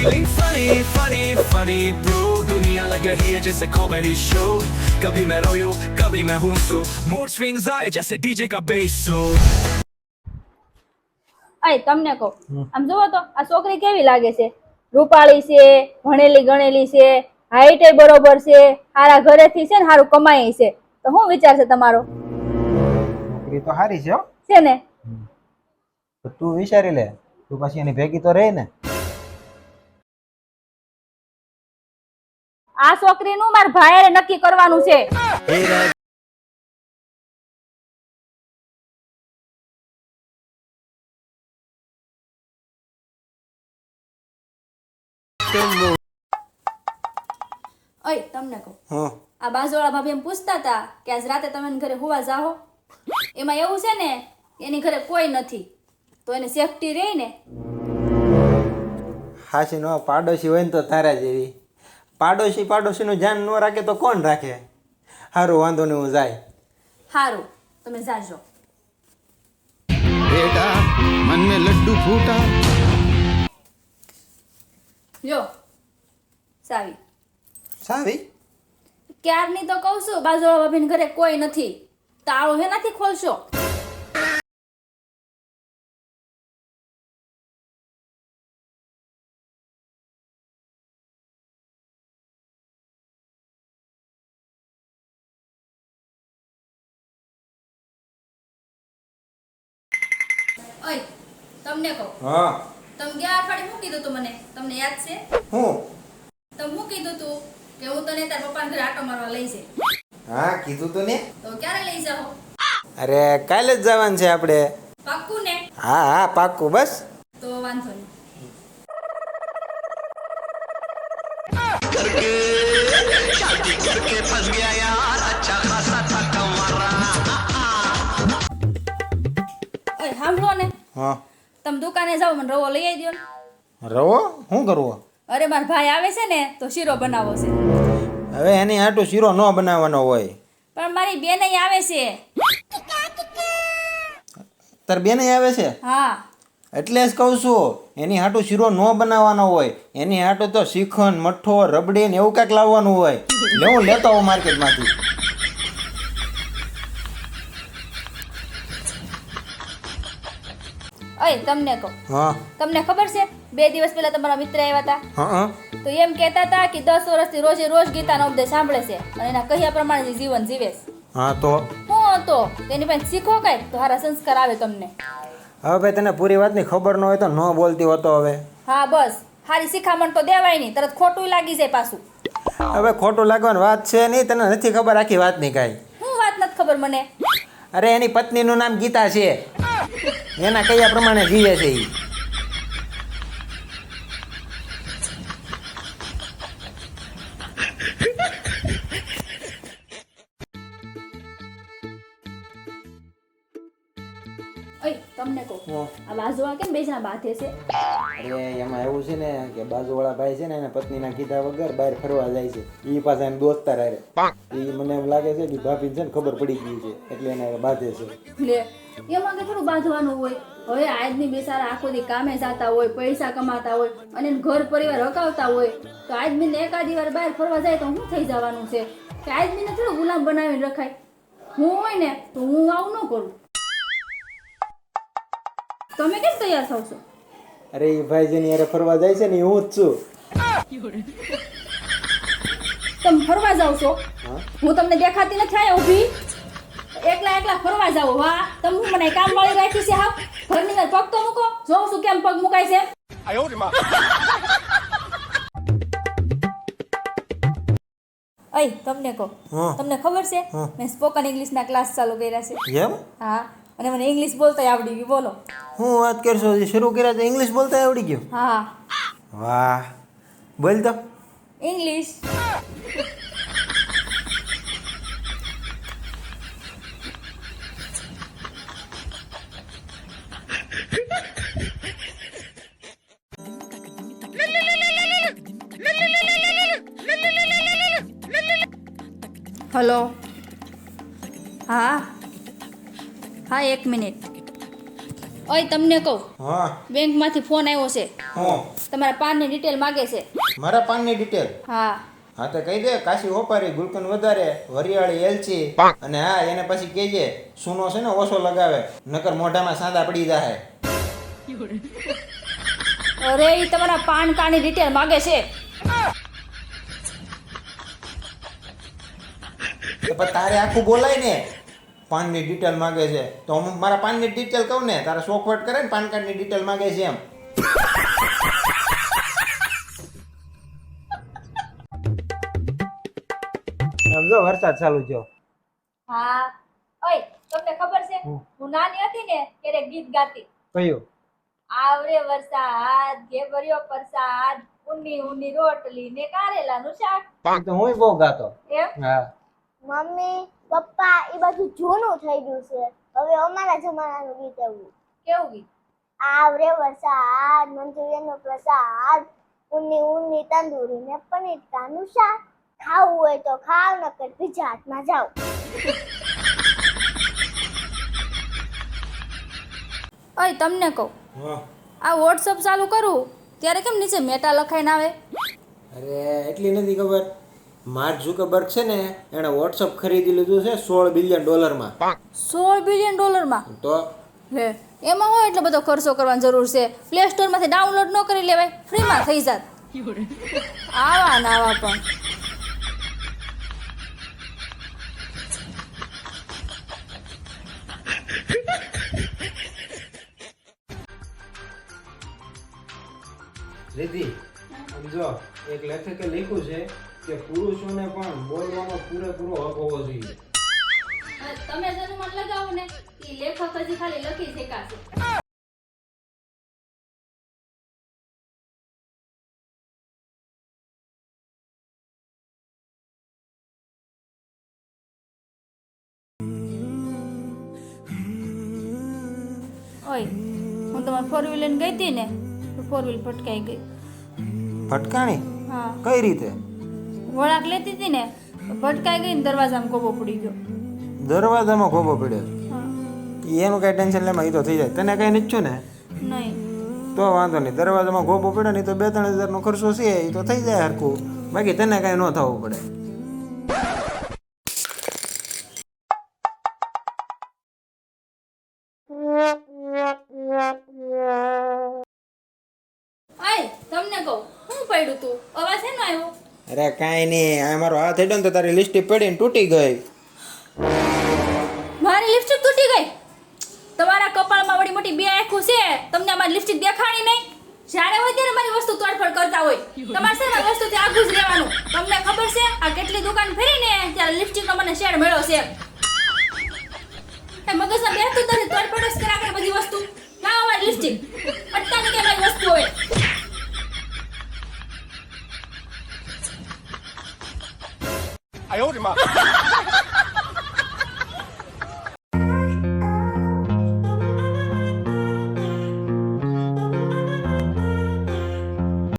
feeling funny, funny, funny bro दुनिया लग रही है जैसे कॉमेडी शो कभी मैं रोयो कभी मैं हूँ मूड स्विंग्स आए जैसे डीजे का बेस सो અય તમને કહું આમ જુઓ તો આ છોકરી કેવી લાગે છે રૂપાળી છે ભણેલી ગણેલી છે હાઈટ બરોબર છે સારા ઘરેથી છે ને સારું કમાય છે તો શું વિચાર છે તમારો નોકરી તો સારી છે હો છે ને તો તું વિચારી લે તું પછી એની ભેગી તો રહી ને આ છોકરીનું મારા ભાઈએ નક્કી કરવાનું છે. અય તમને કહું. હા. આ બાજુવાળા ભાભી એમ પૂછતા હતા કે આજ રાતે તમે ઘરે હોવા જાઓ એમાં એવું છે ને એની ઘરે કોઈ નથી. તો એને સેફટી રહી ને. હાશી નો પાડોશી હોય ને તો તારા જેવી. પાડોશી પાડોશીનું ધ્યાન ન રાખે તો કોણ રાખે? સારું વાંધો નહીં હું જાય. સારું તમે જાજો. બેટા મનને લડ્ડુ ફૂટા. જો સાવી. સાવી? ક્યારની તો કહું છું બાજુ ભાભીને ઘરે કોઈ નથી. તાળો હે નથી ખોલશો. ઓય તમને કહું. હા. તમે ગયા અઠવાડિયે શું કીધું તું મને? તમને યાદ છે? હું? તમે શું કીધું તું કે હું તને તાર પપ્પા ઘરે આટો મારવા લઈ જઈ હા કીધું તું ને? તો ક્યારે લઈ જાઓ? અરે કાલે જ જવાનું છે આપણે. પાક્કું ને? હા હા પાક્કું બસ. તો વાંધો નહીં. ઓય હા. તમે દુકાને જાઓ મને રવો લઈ આવી દો રવો? શું કરવો? અરે મારા ભાઈ આવે છે ને તો શીરો બનાવો છે. હવે એની આટો શીરો ન બનાવવાનો હોય. પણ મારી બેન આવે છે. તાર બેને આવે છે? હા. એટલે જ કહું છું એની હાટું શીરો ન બનાવવાનો હોય. એની હાટું તો શ્રીખંડ મઠ્ઠો રબડી ને એવું કાંઈક લાવવાનું હોય. હું લેતો આવું માર્કેટમાંથી. ઓય તમને કહું. હા. તમને ખબર છે બે દિવસ પહેલા તમારા મિત્ર આવ્યા હતા? હા તો એમ કહેતા હતા કે દસ વર્ષથી રોજે રોજ ગીતાનો ઉપદેશ સાંભળે છે અને એના કહ્યા પ્રમાણે જીવન જીવે છે. હા તો? હું હતો. તેની પાસે શીખો કઈ તો સારા સંસ્કાર આવે તમને. હવે ભાઈ તને પૂરી વાતની ખબર ન હોય તો ન બોલતી હોતો હવે. હા બસ. સારી શિખામણ તો દેવાય નહીં તરત ખોટું લાગી જાય પાછું. હવે ખોટું લાગવાની વાત છે નહીં તને નથી ખબર આખી વાતની કાંઈ? હું વાત નથી ખબર મને. અરે એની પત્નીનું નામ ગીતા છે. એના કયા પ્રમાણે જીવે છે એ ઓય તમને કહું. આ કેમ બે જણા બાથે છે? અરે એમાં એવું છે ને કે બાજુવાળા ભાઈ છે ને એના પત્નીના કીધા વગર બહાર ફરવા જાય છે. એ પાછા એમ દોસ્તાર હારે. એ મને એમ લાગે છે કે ભાભી છે ને ખબર પડી ગઈ છે એટલે એને બાંધે છે. લે એમાં કે થોડું બાંધવાનું હોય. હવે આજની બેસારા આખો દી કામે જતા હોય પૈસા કમાતા હોય અને ઘર પરિવાર હકાવતા હોય તો આજમીને એકાદી વાર બહાર ફરવા જાય તો શું થઈ જવાનું છે? કે આજમીને થોડું ગુલામ બનાવીને રખાય. હું હોય ને તો હું આવું ન કરું. તમે કેમ તૈયાર થાવ છો? અરે એ ભાઈ જેની ફરવા જાય છે ને એ હું જ છું. તમે ફરવા જાવ છો? હું? તમને દેખાતી નથી આયા ઊભી. એકલા એકલા ફરવા જાવ વાહ. તમે હું મને કામ વાળી રાખી છે હા ઘરની અંદર પગ તો મૂકો. જોઉં છું કેમ પગ મુકાય છે. અય તમને કહો. તમને ખબર છે? મેં સ્પોકન ઇંગ્લિશ ના ક્લાસ ચાલુ કર્યા છે. એમ? હા. અને મને ઇંગ્લિશ બોલતા આવડી ગયું બોલો. હું વાત કરશો શરૂ કર્યા તો ઇંગ્લિશ બોલતા આવડી ગયું? હા. વાહ. બોલ તો. ઇંગ્લિશ હલો હા. હા એક મિનિટ. ઓય તમને કહું. હા. બેંકમાંથી ફોન આવ્યો છે. હા? તમારા પાનની ડિટેલ માંગે છે. મારા પાનની ડિટેલ? હા. હા તો કહી દે કાશી ઓપારી ગુલકન વધારે વરિયાળી એલચી અને હા એને પછી કહેજે સૂનો છે ને ઓછો લગાવે નકર મોઢામાં સાંધા પડી જાય અરે એ તમારા પાન કાર્ડની ડિટેલ માંગે છે. તારે આખું બોલાય ને. પાનની ડિટેલ માગે છે. તો હું મારા પાનની ડિટેલ કહું ને તારા શોખવટ કરે ને પાન કાર્ડની ડિટેલ માગે છે એમ. સમજો વરસાદ ચાલુ થયો. હા. ઓય તમને ખબર છે? હું નાની હતી ને ત્યારે ગીત ગાતી. કયું? આવરે વરસાદ ઘેબરિયો પરસાદ ઉની ઉની રોટલી ને કારેલાનું શાક. તો હું બહુ ગાતો. એમ? હા. મમ્મી પપ્પા એ બધું જૂનું થઈ ગયું છે. હવે અમારા જમાનાનું ગીત એવું. કેવું ગીત? આવરે વરસાદ મંચુરિયનનો પ્રસાદ ઊની ઊની તંદૂરી ને પનીર ટાનું શાક. ખાવું હોય તો ખાવ નકર બીજા હાથમાં જાઓ. ઓય તમને કહું. આ વોટ્સઅપ ચાલુ કરું ત્યારે કેમ નીચે મેટા લખાઈને આવે? અરે એટલી નથી ખબર. માર્ક ઝુકરબર્ગ છે ને એણે વોટ્સઅપ ખરીદી લીધું છે સોળ બિલિયન ડોલરમાં. સોળ બિલિયન ડોલરમાં? તો? લે એમાં હોય એટલો બધો ખર્ચો કરવાની જરૂર છે. પ્લે સ્ટોરમાંથી ડાઉનલોડ ન કરી લેવાય ફ્રીમાં થઈ જાત. આવા ના આવા પણ. રિદ્ધિ સમજો એક લેખકે લખ્યું છે કે પુરુષોને પણ બોલવાનો પૂરેપૂરો હક હોવો જોઈએ. તમે જેનું મન લગાવો ને. એ લેખક હજી ખાલી લખી શકાશે. ઓય હું તમારે ફોર વ્હીલ લઈને ગઈ હતી ને? ફોર વ્હીલ ફટકાઈ ગઈ. ફટકાણી હા. કઈ રીતે? વળાક લેતી હતી ને ભટકાઈ ગઈ ને દરવાજામાં કોબો પડી ગયો. દરવાજામાં ખોબો પડ્યો? એનું કઈ ટેન્શન લેમાં એ તો થઈ જાય. તને કઈ નીચું ને? નહીં. તો વાંધો નહીં. દરવાજામાં ગોબો પડ્યો ને તો બે ત્રણ હજારનો ખર્ચો છે એ તો થઈ જાય હરખું. બાકી તને કઈ ન થવું પડે. તમને કહું શું પડ્યું તું? અવાજ એનો આવ્યો? અરે કાંઈ નહીં, આ મારો હાથ હેડો ને તો તારી લિપસ્ટિક પડીને તૂટી ગઈ. મારી લિપસ્ટિક તૂટી ગઈ? તમારા કપાળમાં વળી મોટી બે આંખો છે, તમને અમારી લિપસ્ટિક દેખાણી નહીં. જ્યારે હોય ત્યારે મારી વસ્તુ તોડફોડ કરતા હોય. તમારે છે ને વસ્તુથી આગું જ રહેવાનું. તમને ખબર છે, આ કેટલી દુકાન ફેરીને ત્યારે લિપસ્ટિકનો મને શેડ મળ્યો છે. એ મગજમાં બેસતું તને તોડફોડ જ કરે બધી વસ્તુ. ના અમારી લિપસ્ટિક. અટકાની કે મારી વસ્તુ હોય 哎呦我的妈